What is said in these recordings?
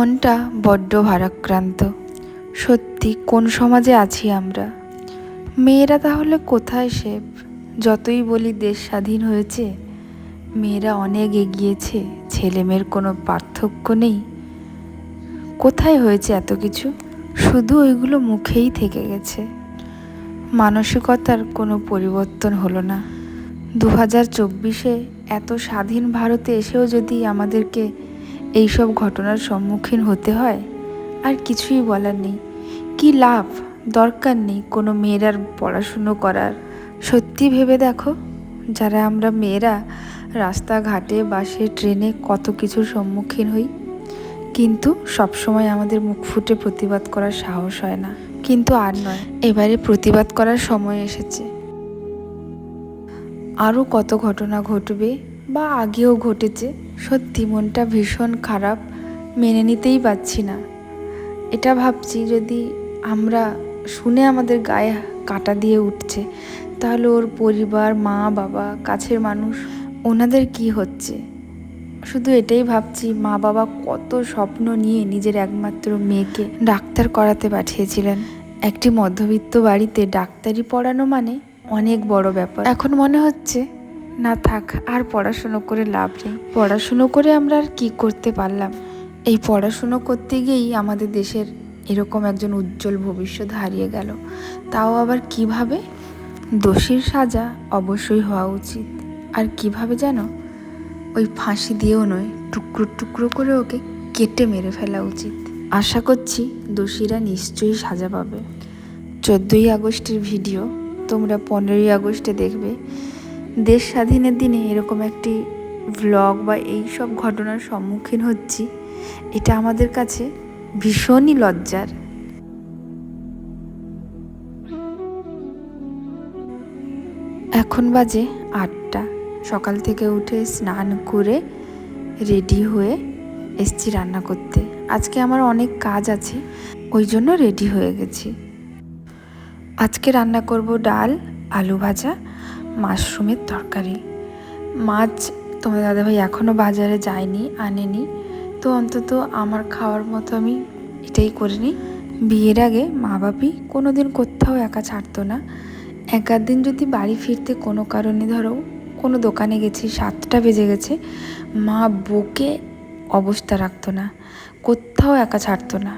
মনটা বড্ড ভারাক্রান্ত। সত্যি, কোন সমাজে আছি আমরা? মেয়েরা তাহলে কোথায় সেব যতই বলি দেশ স্বাধীন হয়েছে, মেয়েরা অনেক এগিয়েছে ছেলে মেয়ের কোনো পার্থক্য নেই। কোথায় হয়েছে এত কিছু? শুধু ওইগুলো মুখেই থেকে গেছে। মানসিকতার কোনো পরিবর্তন হলো না। দু হাজার চব্বিশে এত স্বাধীন ভারতে এসেও যদি আমাদেরকে এইসব ঘটনার সম্মুখীন হতে হয়? আর কিছুই বলার নেই। কি লাভ? দরকার নেই কোনো মেয়েরার পড়াশুনো করার। সত্যি ভেবে দেখো, যারা আমরা মেয়েরা রাস্তাঘাটে, বাসে, ট্রেনে কত কিছুর সম্মুখীন হই। কিন্তু সবসময় আমাদের মুখ ফুটে প্রতিবাদ করার সাহস হয় না। কিন্তু আর নয়, এবারে প্রতিবাদ করার সময় এসেছে। আরও কত ঘটনা ঘটবে বা আগেও ঘটেছে সত্যি মনটা ভীষণ খারাপ, মেনে নিতেই পারছি না। এটা ভাবছি যদি আমরা শুনে আমাদের গায়ে কাটা দিয়ে উঠছে, তাহলে ওর পরিবার, মা, বাবা, কাছের মানুষ, ওনাদের কি হচ্ছে? শুধু এটাই ভাবছি, মা, বাবা কত স্বপ্ন নিয়ে নিজের একমাত্র মেয়েকে ডাক্তার করাতে পাঠিয়েছিলেন। একটি মধ্যবিত্ত বাড়িতে ডাক্তারি পড়ানো মানে অনেক বড় ব্যাপার। এখন মনে হচ্ছে না থাক, আর পড়াশুনো করে লাভ নেই। পড়াশুনো করে আমরা আর কী করতে পারলাম? এই পড়াশুনো করতে গিয়েই আমাদের দেশের এরকম একজন উজ্জ্বল ভবিষ্যৎ হারিয়ে গেল। তাও আবার কীভাবে? দোষীর সাজা অবশ্যই হওয়া উচিত। আর কীভাবে যেন ওই ফাঁসি দিয়েও নয়, টুকরো টুকরো করে ওকে কেটে মেরে ফেলা উচিত। আশা করছি দোষীরা নিশ্চয়ই সাজা পাবে। চোদ্দোই আগস্টের ভিডিও, তোমরা পনেরোই আগস্টে দেখবে। দেশ স্বাধীনের দিনে এরকম একটি ভ্লগ বা এই সব ঘটনার সম্মুখীন হচ্ছি, এটা আমাদের কাছে ভীষণই লজ্জার। এখন বাজে আটটা। সকাল থেকে উঠে স্নান করে রেডি হয়ে এসছি রান্না করতে। আজকে আমার অনেক কাজ আছে, ওই জন্য রেডি হয়ে গেছি। আজকে রান্না করব ডাল, আলু ভাজা মাশরুমের তরকারি। মাছ তোমার দাদাভাই এখনও বাজারে যায়নি, আনেনি। তো অন্তত আমার খাওয়ার মতো আমি এটাই করে নিই বিয়ের আগে মা বাপি কোনো দিন কোথাও একা ছাড়তো না। এক আধ দিন যদি বাড়ি ফিরতে কোনো কারণে ধরো কোনো দোকানে গেছি, সাতটা বেজে গেছে, মা বকে অবস্থা রাখতো না, কোথাও একা ছাড়তো না।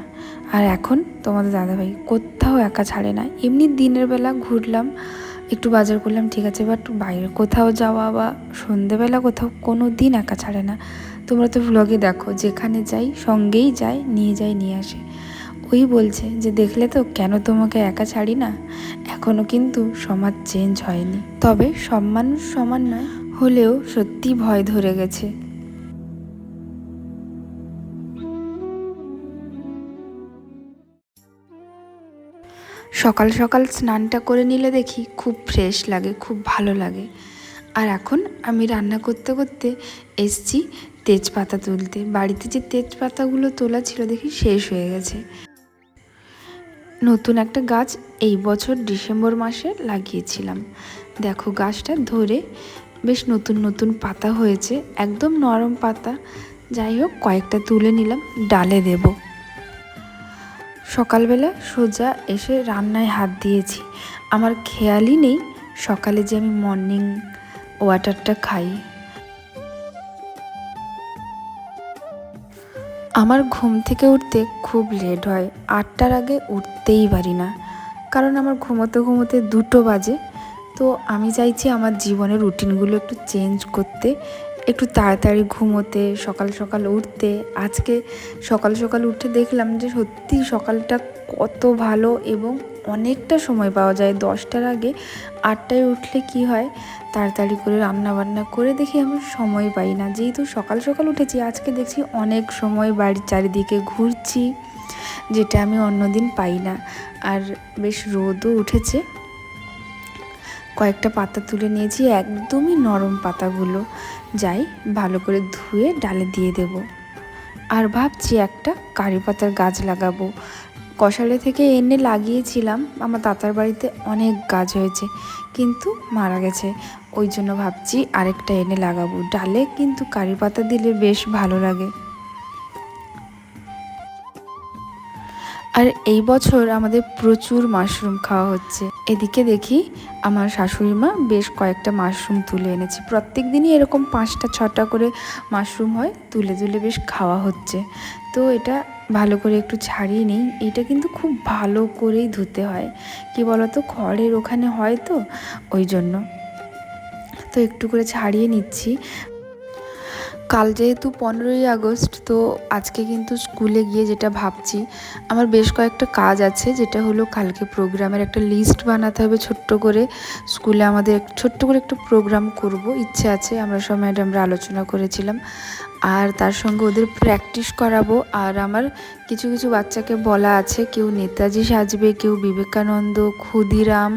আর এখন তোমাদের দাদাভাই কোথাও একা ছাড়ে না। এমনি দিনের বেলা ঘুরলাম একটু বাজার করলাম, ঠিক আছে বাট বাইরে কোথাও যাওয়া বা সন্ধেবেলা কোথাও কোনো দিন একা ছাড়ে না। তোমরা তো ভ্লগে দেখো, যেখানে যাই, সঙ্গেই যায় নিয়ে যাই, নিয়ে আসে। ওই বলছে যে, দেখলে তো কেন তোমাকে একা ছাড়ি না? এখনও কিন্তু সমাজ চেঞ্জ হয়নি। তবে সব মানুষ সমান নয়, হলেও সত্যি ভয় ধরে গেছে। সকাল সকাল স্নানটা করে নিলে দেখি খুব ফ্রেশ লাগে, খুব ভালো লাগে। আর এখন আমি রান্না করতে করতে এসছি তেজপাতা তুলতে। বাড়িতে যে তেজপাতাগুলো তোলা ছিল দেখি শেষ হয়ে গেছে। নতুন একটা গাছ এই বছর ডিসেম্বর মাসে লাগিয়েছিলাম। দেখো গাছটা ধরে বেশ নতুন নতুন পাতা হয়েছে, একদম নরম পাতা। যাই হোক, কয়েকটা তুলে নিলাম, ডালে দেব। সকালবেলা সোজা এসে রান্নায় হাত দিয়েছি। আমার খেয়ালই নেই সকালে যে আমি মর্নিং ওয়াটারটা খাই। আমার ঘুম থেকে উঠতে খুব লেট হয়। আটটার আগে উঠতেই পারি না। কারণ আমার ঘুমোতে ঘুমোতে দুটো বাজে। তো আমি চাইছি আমার জীবনের রুটিনগুলো একটু চেঞ্জ করতে। একটু তাড়াতাড়ি ঘুমোতে, সকাল সকাল উঠতে। আজকে সকাল সকাল উঠে দেখলাম যে সত্যি সকালটা কত ভালো এবং অনেকটা সময় পাওয়া যায়। দশটার আগে আটটায় উঠলে কি হয়? তাড়াতাড়ি করে রান্না বান্না করে দেখি আমি সময় পাই না। যেহেতু সকাল সকাল উঠেছি, আজকে দেখছি অনেক সময় বাড়ির চারিদিকে ঘুরছি, যেটা আমি অন্যদিন পাই না। আর বেশ রোদও উঠেছে। কয়েকটা পাতা তুলে নিয়েছি, একদমই নরম পাতাগুলো। যাই, ভালো করে ধুয়ে ডালে দিয়ে দেব। আর ভাবছি একটা কারি পাতার গাছ লাগাবো। কষালে থেকে এনে লাগিয়েছিলাম, আমার দাতার বাড়িতে অনেক গাছ হয়েছে, কিন্তু মারা গেছে। ওই জন্য ভাবছি আরেকটা এনে লাগাবো। ডালে কিন্তু কারি পাতা দিলে বেশ ভালো লাগে। আর এই বছর আমাদের প্রচুর মাশরুম খাওয়া হচ্ছে। এদিকে দেখি আমার শাশুড়ি মা বেশ কয়েকটা মাশরুম তুলে এনেছে। প্রত্যেক দিনই এরকম পাঁচটা, ছটা করে মাশরুম হয়, তুলে তুলে বেশ খাওয়া হচ্ছে। তো এটা ভালো করে একটু ছাড়িয়ে নিই। এটা কিন্তু খুব ভালো করেই ধুতে হয়। কি বলতো? খড়ের ওখানে হয় তো, ওই জন্য। তো একটু করে ছাড়িয়ে নিচ্ছি। কাল যেহেতু পনেরোই আগস্ট, তো আজকে কিন্তু স্কুলে গিয়ে যেটা ভাবছি, আমার বেশ কয়েকটা কাজ আছে, যেটা হলো কালকে প্রোগ্রামের একটা লিস্ট বানাতে হবে ছোট্ট করে। স্কুলে আমাদের ছোট্ট করে একটা প্রোগ্রাম করব, ইচ্ছে আছে, আমরা সব ম্যাডামরা আলোচনা করেছিলাম। আর তার সঙ্গে ওদের প্র্যাকটিস করাবো, আর আমার কিছু কিছু বাচ্চাকে বলা আছে, কেউ নেতাজি সাজবে, কেউ বিবেকানন্দ, ক্ষুদিরাম,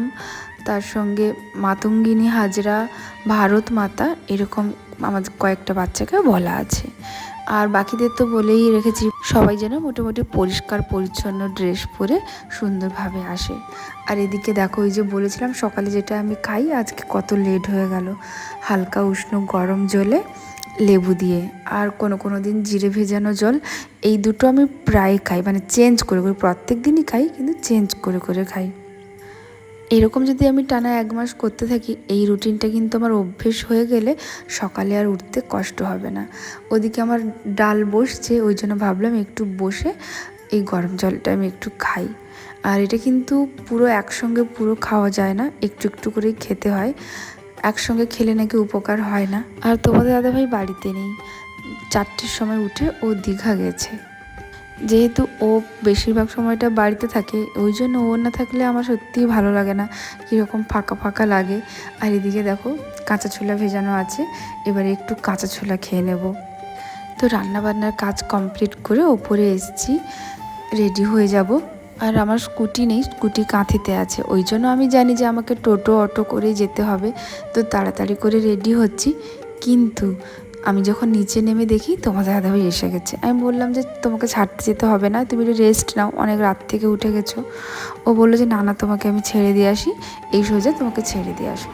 তার সঙ্গে মাতঙ্গিনী হাজরা, ভারত মাতা, এরকম আমাদের কয়েকটা বাচ্চাকে বলা আছে। আর বাকিদের তো বলেই রেখেছি, সবাই যেন মোটামুটি পরিষ্কার, পরিচ্ছন্ন ড্রেস পরে সুন্দরভাবে আসে। আর এদিকে দেখো, ওই যে বলেছিলাম সকালে যেটা আমি খাই, আজকে কত লেট হয়ে গেল। হালকা উষ্ণ গরম জলে লেবু দিয়ে, আর কোনো কোনো দিন জিরে ভেজানো জল, এই দুটো আমি প্রায় খাই। মানে চেঞ্জ করে করে, প্রত্যেক দিনই খাই, কিন্তু চেঞ্জ করে করে খাই। এরকম যদি আমি টানা এক মাস করতে থাকি, এই রুটিনটা কিন্তু আমার অভ্যেস হয়ে গেলে সকালে আর উঠতে কষ্ট হবে না। ওদিকে আমার ডাল বসছে, ওই জন্য ভাবলাম একটু বসে এই গরম জলটা আমি একটু খাই। আর এটা কিন্তু পুরো একসঙ্গে পুরো খাওয়া যায় না, একটু একটু করেই খেতে হয়। একসঙ্গে খেলে নাকি উপকার হয় না। আর তোমাদের দাদাভাই বাড়িতে নেই। চারটের সময় উঠে ও দীঘা গেছে। যেহেতু ও বেশিরভাগ সময়টা বাড়িতে থাকে, ওই জন্য ও না থাকলে আমার সত্যিই ভালো লাগে না, কীরকম ফাঁকা ফাঁকা লাগে। আর এদিকে দেখো, কাঁচা ছোলা ভেজানো আছে, এবারে একটু কাঁচা ছোলা খেয়ে নেব। তো রান্নাবান্নার কাজ কমপ্লিট করে ওপরে এসেছি, রেডি হয়ে যাব। আর আমার স্কুটি নেই, স্কুটি কাঁথিতে আছে, ওই জন্য আমি জানি যে আমাকে টোটো অটো করেই যেতে হবে। তো তাড়াতাড়ি করে রেডি হচ্ছি, কিন্তু আমি যখন নিচে নেমে দেখি তোমাদের দাদাভাই এসে গেছে। আমি বললাম যে, তোমাকে ছাড়তে যেতে হবে না, তুমি একটু রেস্ট নাও, অনেক রাত থেকে উঠে গেছো। ও বলল যে, না না, তোমাকে আমি ছেড়ে দিয়ে আসি, এই সোজা তোমাকে ছেড়ে দিয়ে আসব।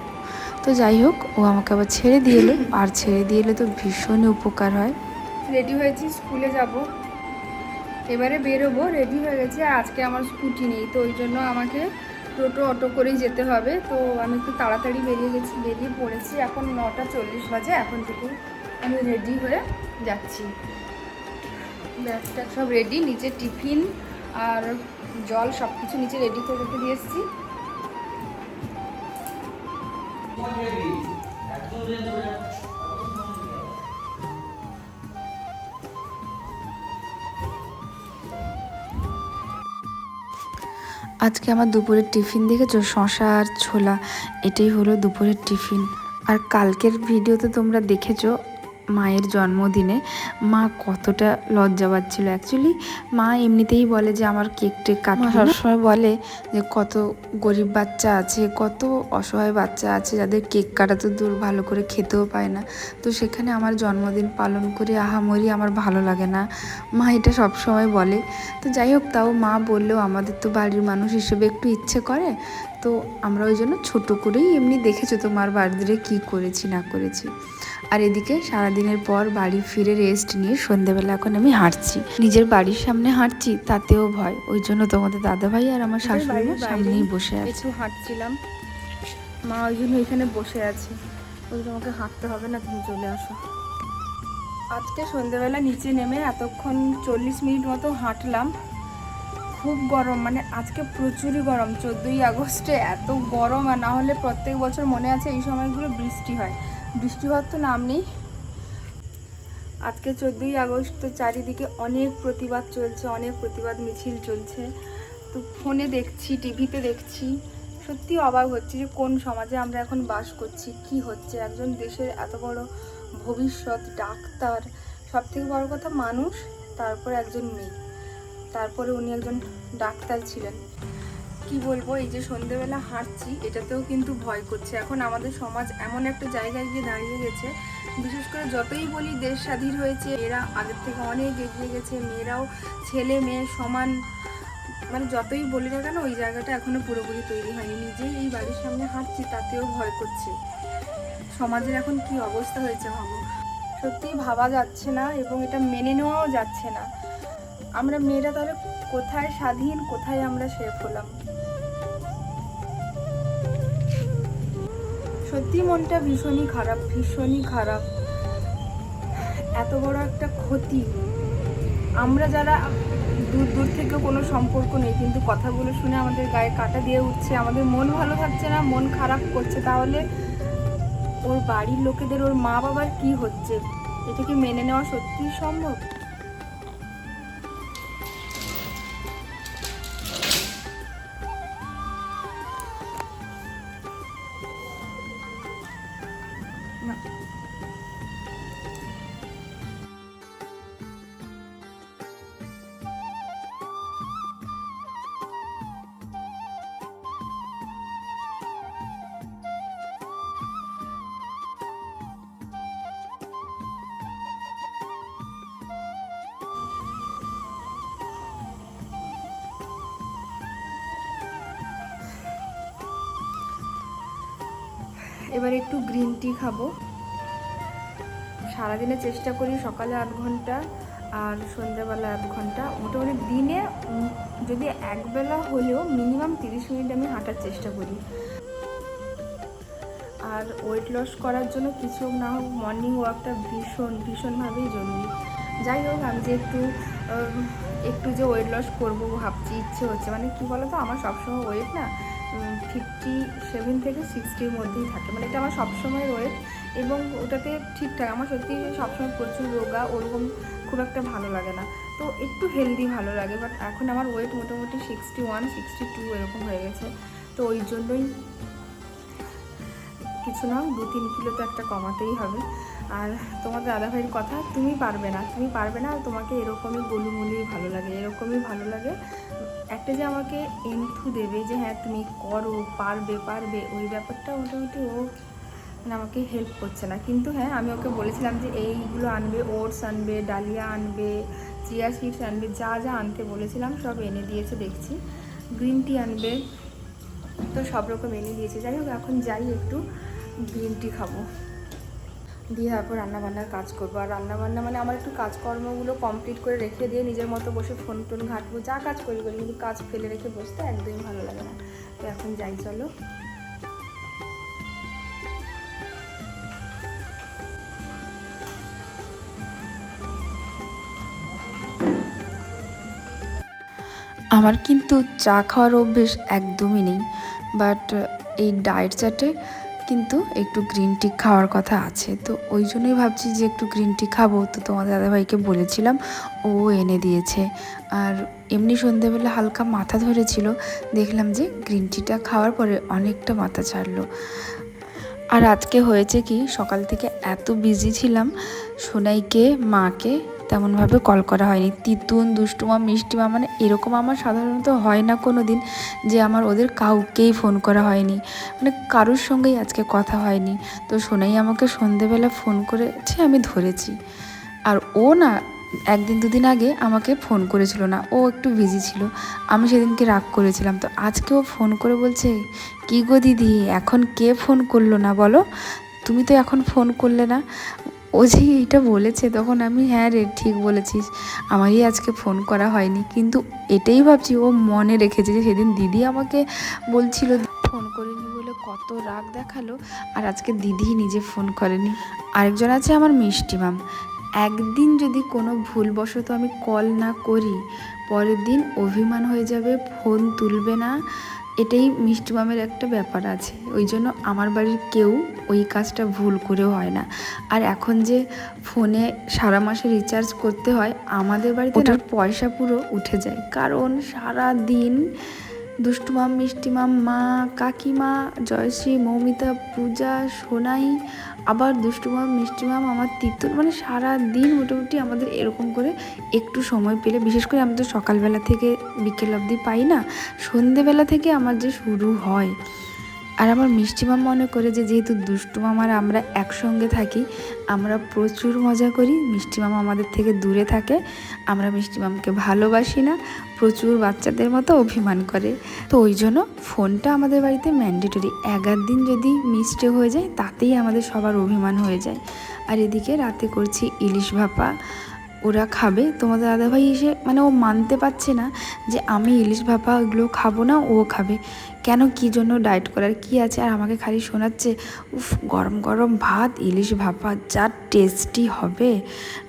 তো যাই হোক, ও আমাকে আবার ছেড়ে দিয়ে এলো, আর ছেড়ে দিয়ে এলে তো ভীষণই উপকার হয়। রেডি হয়েছি, স্কুলে যাব। এবারে বেরোবো রেডি হয়ে গেছি আজকে আমার স্কুটি নেই, তো ওই জন্য আমাকে টোটো অটো করেই যেতে হবে। তো আমি একটু তাড়াতাড়ি বেরিয়ে গেছি, বেরিয়ে পড়েছি, এখন নটা চল্লিশ বাজে, এখন থেকে আমি রেডি হয়ে যাচ্ছি। ব্যাগ ট্যাগ সব রেডি নিচে টিফিন আর জল সব কিছু নিচে রেডি করে রেখে দিয়ে এসেছি। আজকে আমার দুপুরের টিফিন দেখেছ? শশা আর ছোলা, এটাই হলো দুপুরের টিফিন। আর কালকের ভিডিওতে তোমরা দেখেছ মায়ের জন্মদিনে মা কতটা লজ্জা পাচ্ছিল। অ্যাকচুয়ালি মা এমনিতেই বলে যে আমার কেক টেক কাটা সবসময় বলে যে কত গরিব বাচ্চা আছে কত অসহায় বাচ্চা আছে যাদের কেক কাটা তো দূর ভালো করে খেতেও পায় না। তো সেখানে আমার জন্মদিন পালন করে আহামরি আমার ভালো লাগে না। মা এটা সব সময় বলে। তো যাই হোক তাও মা বললেও আমাদের তো বাড়ির মানুষ হিসেবে একটু ইচ্ছে করে। তো আমরা ওই জন্য ছোটো করেই এমনি দেখেছ তোমার বার্থডে কী করেছি না করেছি। আর এদিকে সারাদিনের পর বাড়ি ফিরে রেস্ট নিয়ে সন্ধেবেলা এখন আমি হাঁটছি। নিজের বাড়ির সামনে হাঁটছি তাতেও ভয়। ওই জন্য তোমাদের দাদাভাই আর আমার শাশুড়ি মা সামনেই বসে আছে। একটু হাঁটছিলাম। মা ওই জন্য এখানে বসে আছে। ওই তোমাকে হাঁটতে হবে না তুমি চলে আসো। আজকে সন্ধ্যেবেলা নিচে নেমে এতক্ষণ চল্লিশ মিনিট মতো হাঁটলাম। খুব গরম মানে আজকে প্রচুরই গরম। চোদ্দোই আগস্টে এত গরম আর না হলে প্রত্যেক বছর মনে আছে এই সময়গুলো বৃষ্টি হয়। বৃষ্টি হওয়ার তো নাম নেই। আজকে চোদ্দোই আগস্ট, তো চারিদিকে অনেক প্রতিবাদ চলছে, অনেক প্রতিবাদ মিছিল চলছে। তো ফোনে দেখছি, টিভিতে দেখছি সত্যি অবাক হচ্ছে যে কোন সমাজে আমরা এখন বাস করছি, কি হচ্ছে? একজন দেশের এত বড় ভবিষ্যৎ, ডাক্তার সব থেকে বড় কথা মানুষ, তারপর একজন মেয়ে। তারপরে উনি একজন ডাক্তার ছিলেন। কি বলব, এই যে সন্ধেবেলা হাঁটছি, এটাতেও কিন্তু ভয় করছে। এখন আমাদের সমাজ এমন একটা জায়গায় গিয়ে দাঁড়িয়ে গেছে, বিশেষ করে যতই বলি দেশ স্বাধীন হয়েছে, এরা আগের থেকে অনেক এগিয়ে গেছে, মেয়েরাও ছেলে মেয়ে সমান মানে যতই বলি না কেন, ওই জায়গাটা এখনও পুরোপুরি তৈরি হয়নি। নিজেই এই বাড়ির সামনে হাঁটছি, তাতেও ভয় করছে। সমাজের এখন কি অবস্থা হয়েছে ভাবো সত্যিই ভাবা যাচ্ছে না এবং এটা মেনে নেওয়াও যাচ্ছে না। আমরা মেয়েরা তাহলে কোথায় স্বাধীন, কোথায় আমরা সেফ হলাম? সত্যি মনটা ভীষণই খারাপ ভীষণই খারাপ। এত বড় একটা ক্ষতি। আমরা যারা দূর দূর থেকে কোনো সম্পর্ক নেই, কিন্তু কথাগুলো শুনে আমাদের গায়ে কাটা দিয়ে উঠছে, আমাদের মন ভালো থাকছে না, মন খারাপ করছে, তাহলে ওর বাড়ির লোকেদের, ওর মা বাবার কি হচ্ছে? এটা কি মেনে নেওয়া সত্যিই সম্ভব? এবার একটু গ্রিন টি খাব। সারাদিনে চেষ্টা করি সকালে আধ ঘণ্টা আর সন্ধ্যাবেলা এক ঘণ্টা। মোটামুটি দিনে যদি একবেলা হলেও মিনিমাম তিরিশ মিনিট আমি হাঁটার চেষ্টা করি। আর ওয়েট লস করার জন্য কিছু না হোক মর্নিং ওয়াকটা ভীষণ, ভীষণভাবেই জরুরি। যাই হোক, আমি যে একটু একটু যে ওয়েট লস করব ভাবছি, ইচ্ছে হচ্ছে। মানে কি বলতো, আমার সবসময় ওয়েট না ফিফটি সেভেন থেকে সিক্সটির মধ্যেই থাকে। মানে এটা আমার সবসময় ওয়েট এবং ওটাতে ঠিকঠাক, আমার সত্যি সবসময় প্রচুর রোগা, ওরকম খুব একটা ভালো লাগে না। তো একটু হেলদি ভালো লাগে বাট এখন আমার ওয়েট মোটামুটি সিক্সটি ওয়ান সিক্সটি টু এরকম হয়ে গেছে। তো ওই জন্যই কিছু না দু তিন কিলো তো একটা কমাতেই হবে। আর তোমার দাদাভাইয়ের কথা, তুমি পারবে না, তুমি পারবে না আর তোমাকে এরকমই গলুমুলি ভালো লাগে, এরকমই ভালো লাগে একটা যে আমাকে এন্থু দেবে যে হ্যাঁ তুমি করো, পারবে পারবে। ওই ব্যাপারটা মোটামুটি ও মানে আমাকে হেল্প করছে না। কিন্তু হ্যাঁ আমি ওকে বলেছিলাম যে, এইগুলো আনবে ওটস আনবে, ডালিয়া আনবে চিয়া সিডস আনবে, যা যা আনতে বলেছিলাম, সব এনে দিয়েছে, দেখছি। গ্রিন টি আনবে, তো সব রকম এনে দিয়েছে। যাই হোক, এখন যাই একটু গ্রিন টি খাব। দিয়ে তারপর রান্নাবান্নার কাজ করব। আর রান্নাবান্না মানে আমার একটু কাজকর্মগুলো কমপ্লিট করে রেখে দিয়ে নিজের মতো বসে ফোন টোন ঘাঁটবো, যা কাজ করি করি কিন্তু কাজ ফেলে রেখে বসতে একদমই ভালো লাগে না। তো এখন যাই, চলো। আমার কিন্তু চা খাওয়ার অভ্যেস একদমই নেই বাট এই ডায়েট চার্টে কিন্তু একটু গ্রিন টি খাওয়ার কথা আছে। তো ওই জন্যই ভাবছি যে একটু গ্রিন টি খাব। তো তোমার দাদাভাইকে বলেছিলাম, ও এনে দিয়েছে। আর এমনি সন্ধেবেলা হালকা মাথা ধরেছিল। দেখলাম যে গ্রিন টিটা খাওয়ার পরে অনেকটা মাথা ছাড়লো। আর আজকে হয়েছে কি, সকাল থেকে এত বিজি ছিলাম। সোনাইকে, মাকে তেমনভাবে কল করা হয়নি। তিতুন, দুষ্টুমা, মিষ্টিমা মানে এরকম আমার সাধারণত হয় না কোনো দিন যে আমার ওদের কাউকেই ফোন করা হয়নি। মানে কারোর সঙ্গেই আজকে কথা হয়নি। তো সোনাই আমাকে সন্ধেবেলা ফোন করেছে, আমি ধরেছি। আর ও না একদিন, দুদিন আগে আমাকে ফোন করেছিল না। ও একটু বিজি ছিল। আমি সেদিনকে রাগ করেছিলাম। তো আজকে ও ফোন করে বলছে, কি গো দিদি, এখন কে ফোন করল না বলো? তুমি তো এখন ফোন করলে না। ও যে এইটা বলেছে, তখন আমি হ্যাঁ রে, ঠিক বলেছিস। আমারই আজকে ফোন করা হয়নি। কিন্তু এটাই ভাবছি, ও মনে রেখেছে যে সেদিন দিদি আমাকে বলছিল, ফোন করিনি বলে কত রাগ দেখাল। আর আজকে দিদি নিজে ফোন করেনি। আরেকজন আছে আমার মিষ্টি মাম। একদিন যদি কোনো ভুলবশত আমি কল না করি, পরের দিন অভিমান হয়ে যাবে, ফোন তুলবে না। এটাই মিষ্টি মামের একটা ব্যাপার আছে। ওই জন্য আমার বাড়ির কেউ ওই কাজটা ভুল করেও হয় না। আর এখন যে ফোনে সারা মাসে রিচার্জ করতে হয় আমাদের বাড়িতে ওটার পয়সা পুরো উঠে যায়। কারণ সারা দিন দুষ্টুমাম মিষ্টিমাম মা কাকিমা জয়শ্রী মৌমিতা পূজা সোনাই আবার দুষ্টুমাম মিষ্টিমাম আমার তিতুর মানে সারা দিন মোটামুটি আমাদের এরকম করে একটু সময় পেলে, বিশেষ করে আমি তো সকালবেলা থেকে বিকেল অবধি পাই না, সন্ধেবেলা থেকে আমার যে শুরু হয়। আর আমার মিষ্টিমাম মনে করে যে যেহেতু দুষ্টু মামার আমরা একসঙ্গে থাকি, আমরা প্রচুর মজা করি মিষ্টিমামা আমাদের থেকে দূরে থাকে, আমরা মিষ্টিমামকে ভালোবাসি না, প্রচুর বাচ্চাদের মতো অভিমান করে। তো ওই জন্য ফোনটা আমাদের বাড়িতে ম্যান্ডেটরি, এগার দিন যদি মিস্টে হয়ে যায়, তাতেই আমাদের সবার অভিমান হয়ে যায়। আর এদিকে রাতে করছি ইলিশ ভাপা ওরা খাবে। তোমাদের দাদাভাই এসে মানে ও মানতে পারছে না যে আমি ইলিশ ভাপা এগুলো খাব না, ও খাবে। কেন কি জন্য ডায়েট করার কি আছে? আর আমাকে খালি শোনাচ্ছে, উফ, গরম গরম ভাত, ইলিশ ভাপা, যা টেস্টি হবে।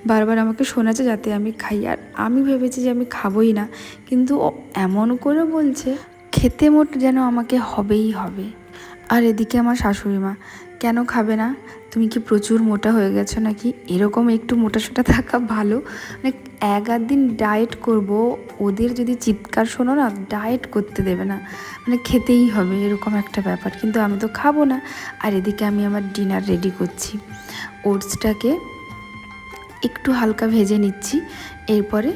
বারবার আমাকে শোনাচ্ছে যাতে আমি খাই। আর আমি ভেবেছি যে আমি খাবোই না, কিন্তু ও এমন করে বলছে, খেতে মোট যেন আমাকে হবেই হবে। আর এদিকে আমার শাশুড়ি মা, কেন খাবে না? তুমি কি প্রচুর মোটা হয়ে গেছো নাকি? এরকম একটু মোটা সোটা থাকা ভালো। মানে এক আধ দিন ডায়েট করব, ওদের যদি চিৎকার শোনো না ডায়েট করতে দেবে না। মানে খেতেই হবে, এরকম একটা ব্যাপার। কিন্তু আমি তো খাব না। আর এদিকে আমি আমার ডিনার রেডি করছি। ওটসটাকে একটু হালকা ভেজে নিচ্ছি। এরপরে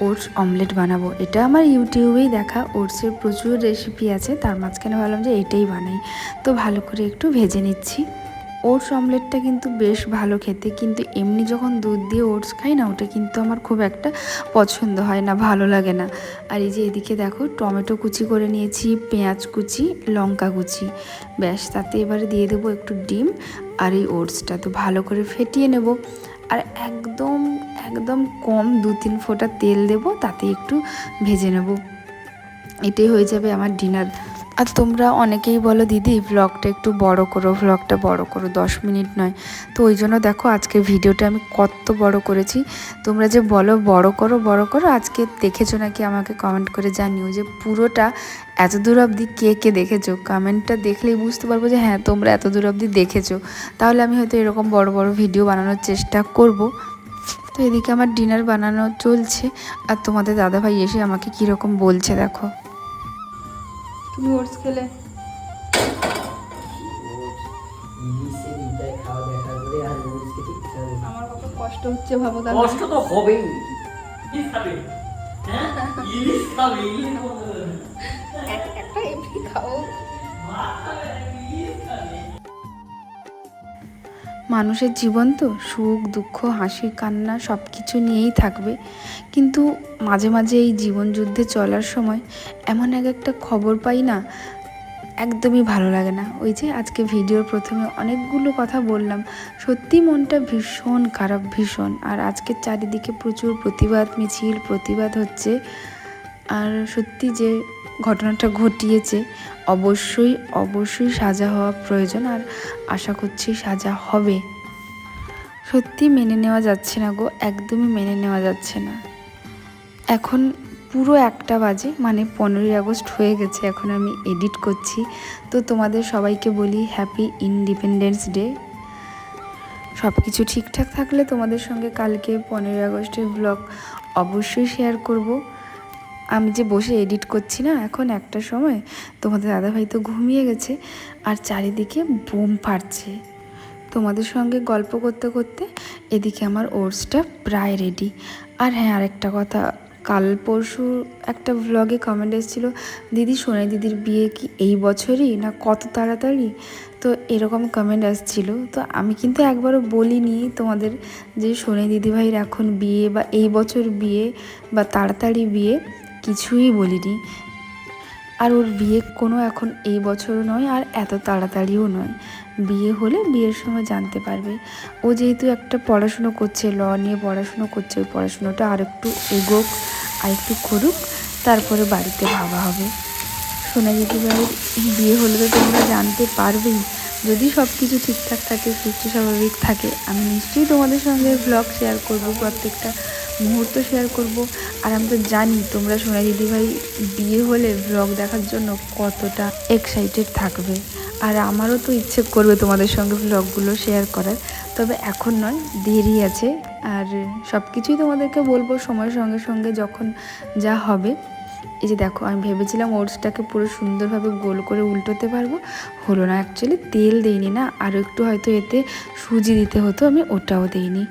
ওটস অমলেট বানাবো। এটা আমার ইউটিউবেই দেখা। ওটসের প্রচুর রেসিপি আছে। তার মাঝখানে ভাবলাম যে এটাই বানাই। তো ভালো করে একটু ভেজে নিচ্ছি। ওটস অমলেটটা কিন্তু বেশ ভালো খেতে, কিন্তু এমনি যখন দুধ দিয়ে ওটস খাই না, ওটা কিন্তু আমার খুব একটা পছন্দ হয় না, ভালো লাগে না। আর এই যে এদিকে দেখো, টমেটো কুচি করে নিয়েছি, পেঁয়াজ কুচি, লঙ্কা কুচি। ব্যাস, তাতে এবারে দিয়ে দেবো একটু ডিম আর এই ওটসটা। তো ভালো করে ফেটিয়ে নেব আর একদম একদম কম দু তিন ফোঁটা তেল দেব, তাতে একটু ভেজে নেব। এটাই হয়ে যাবে আমার ডিনার। আর তোমরা অনেকেই বলো, দিদি ভ্লগটা একটু বড় করো ভ্লগটা বড় করো, দশ মিনিট নয়। তো ওই জন্য দেখো, আজকে ভিডিওটা আমি কত বড় করেছি। তোমরা যে বলো, বড় করো বড় করো, আজকে দেখেছ নাকি আমাকে কমেন্ট করে জানিও যে পুরোটা এত দূর অবধি কে কে দেখেছ? কমেন্টটা দেখলেই বুঝতে পারব যে হ্যাঁ তোমরা এত দূর অবধি দেখেছ। তাহলে আমি হয়তো এরকম বড় বড় ভিডিও বানানোর চেষ্টা করব। তো এদিকে আমার ডিনার বানানো চলছে। আর তোমাদের দাদাভাই এসে আমাকে কীরকম বলছে, দেখো। তুমি ওটস খেলে। আমার কত কষ্ট হচ্ছে ভাবো তাহলে। কষ্ট তো হবেই। হ্যাঁ? ইলিশ খাবে একটা এমনি খাও। মানুষের জীবন তো সুখ, দুঃখ, হাসি, কান্না সব কিছু নিয়েই থাকবে। কিন্তু মাঝে মাঝে এই জীবন যুদ্ধে চলার সময় এমন এক একটা খবর পাই না, একদমই ভালো লাগে না। ওই যে আজকে ভিডিওর প্রথমে অনেকগুলো কথা বললাম, সত্যি মনটা ভীষণ খারাপ, ভীষণ। আর আজকে চারিদিকে প্রচুর প্রতিবাদ, মিছিল, প্রতিবাদ হচ্ছে। আর সত্যি যে ঘটনাটা ঘটিয়েছে। অবশ্যই অবশ্যই সাজা হওয়া প্রয়োজন আর আশা করছি সাজা হবে। সত্যি মেনে নেওয়া যাচ্ছে না গো, একদমই মেনে নেওয়া যাচ্ছে না। এখন পুরো একটা বাজে মানে পনেরোই আগস্ট হয়ে গেছে, এখন আমি এডিট করছি। তো তোমাদের সবাইকে বলি হ্যাপি ইন্ডিপেন্ডেন্স ডে সব কিছু ঠিকঠাক থাকলে তোমাদের সঙ্গে কালকে পনেরোই আগস্টের ব্লগ অবশ্যই শেয়ার করব। আমি যে বসে এডিট করছি না, এখন একটা সময় তোমাদের দাদাভাই তো ঘুমিয়ে গেছে আর চারিদিকে বোম ফাটছে। তোমাদের সঙ্গে গল্প করতে করতে এদিকে আমার ওটসটা প্রায় রেডি আর হ্যাঁ আরেকটা কথা, কাল পরশু একটা ভ্লগে কমেন্ট এসেছিল, দিদি, সোনাই দিদির বিয়ে কি এই বছরই না কত তাড়াতাড়ি? তো এরকম কমেন্ট আসছিল। তো আমি কিন্তু একবারও বলিনি তোমাদের যে সোনাই দিদিভাইয়ের এখন বিয়ে বা এই বছর বিয়ে বা তাড়াতাড়ি বিয়ে। কিছুই বলিনি। আর ওর বিয়ে কোনো এখন এই বছরও নয়, আর এত তাড়াতাড়িও নয়। বিয়ে হলে বিয়ের সময় জানতে পারবে। ও যেহেতু একটা পড়াশুনো করছে, ল নিয়ে পড়াশুনো করছে, ওই পড়াশুনোটা আর একটু এগোক, আর একটু করুক, তারপরে বাড়িতে ভাবা হবে। সোনা দিদিভাইয়ের বিয়ে হলে তো তোমরা জানতে পারবেই। যদি সব কিছু ঠিকঠাক থাকে, সুস্থ স্বাভাবিক থাকে, আমি নিশ্চয়ই তোমাদের সঙ্গে ব্লগ শেয়ার করব প্রত্যেকটা মুহূর্ত শেয়ার করব। আর আমি তো জানি তোমরা সোনা দিদিভাই বিয়ে হলে ব্লগ দেখার জন্য কতটা এক্সাইটেড থাকবে। আর আমারও তো ইচ্ছে করবে তোমাদের সঙ্গে ব্লগগুলো শেয়ার করার। তবে এখন নয়, দেরি আছে। আর সব কিছুই তোমাদেরকে বলব সময়ের সঙ্গে সঙ্গে যখন যা হবে। এই যে দেখো, আমি ভেবেছিলাম ওটসটাকে পুরো সুন্দরভাবে গোল করে উল্টোতে পারব। হলো না অ্যাকচুয়ালি তেল দেইনি না। আরও একটু হয়তো এতে সুজি দিতে হতো, আমি ওটাও দেইনি।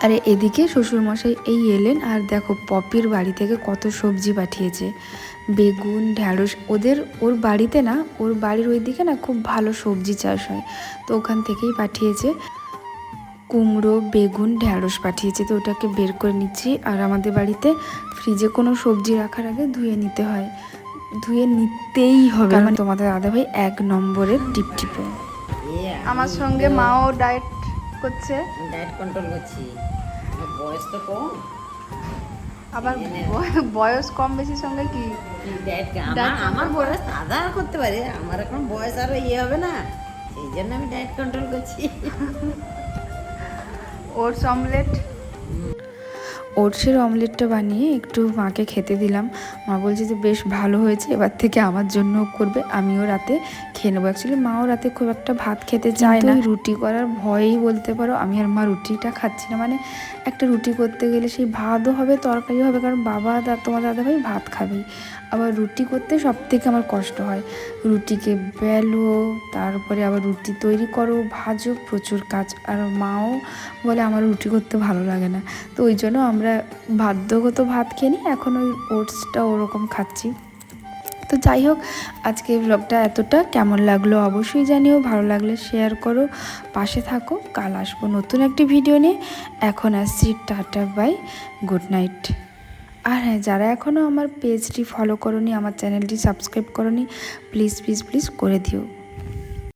আরে এদিকে শ্বশুরমশাই এই এলেন আর দেখো পপির বাড়ি থেকে কত সবজি পাঠিয়েছে। বেগুন ঢ্যাঁড়স ওদের ওর বাড়িতে না ওর বাড়ির ওইদিকে না খুব ভালো সবজি চাষ হয়। তো ওখান থেকেই পাঠিয়েছে। কুমড়ো বেগুন ঢ্যাঁড়স পাঠিয়েছে। তো ওটাকে বের করে নিচ্ছি। আর আমাদের বাড়িতে ফ্রিজে কোনো সবজি রাখার আগে ধুয়ে নিতে হয়। ধুয়ে নিতেই হবে। কারণ তোমাদের দাদাভাই এক নম্বরের টিপ টিপে আমার সঙ্গে মাও ডায়েট করছে? ডায়েট কন্ট্রোল করছি। বয়স তো কম। আবার বয়- বয়স কম বেশি সঙ্গে কি? আমার বয়স আদা করতে পারে। আমার এখন বয়স আরও ইয়ে হবে না। সেই জন্য আমি ডায়েট কন্ট্রোল করছি। ওটস অমলেট ওটসের অমলেটটা বানিয়ে একটু মাকে খেতে দিলাম। মা বলছে যে বেশ ভালো হয়েছে এবার থেকে আমার জন্যও করবে আমিও রাতে খেয়ে নেব। অ্যাকচুয়ালি মাও রাতে খুব একটা ভাত খেতে চায় না। রুটি করার ভয়েই বলতে পারো আমি আর মা রুটিটা খাচ্ছি না। মানে একটা রুটি করতে গেলে সেই ভাতও হবে তরকারিও হবে কারণ বাবা দা তোমার দাদাভাই ভাত খাবেই। আবার রুটি করতে সব থেকে আমার কষ্ট হয়। রুটিকে বেলো তারপরে আবার রুটি তৈরি করো ভাজো প্রচুর কাজ। আর মাও বলে আমার রুটি করতে ভালো লাগে না। তো ওই জন্য আমরা বাধ্যগত ভাত খেয়ে নিই, এখন ওই ওটসটা ওরকম খাচ্ছি। তো যাই হোক আজকে ব্লগটা এতটা। কেমন লাগল অবশ্যই জানিও, ভালো লাগলে শেয়ার করো, পাশে থাকো। কাল আসব নতুন একটি ভিডিও নিয়ে। এখন আসছি টাটা বাই গুড নাইট আর হ্যাঁ যারা এখনও আমার পেজটি ফলো করনি, আমার চ্যানেলটি সাবস্ক্রাইব করনি প্লিজ প্লিজ প্লিজ করে দিও।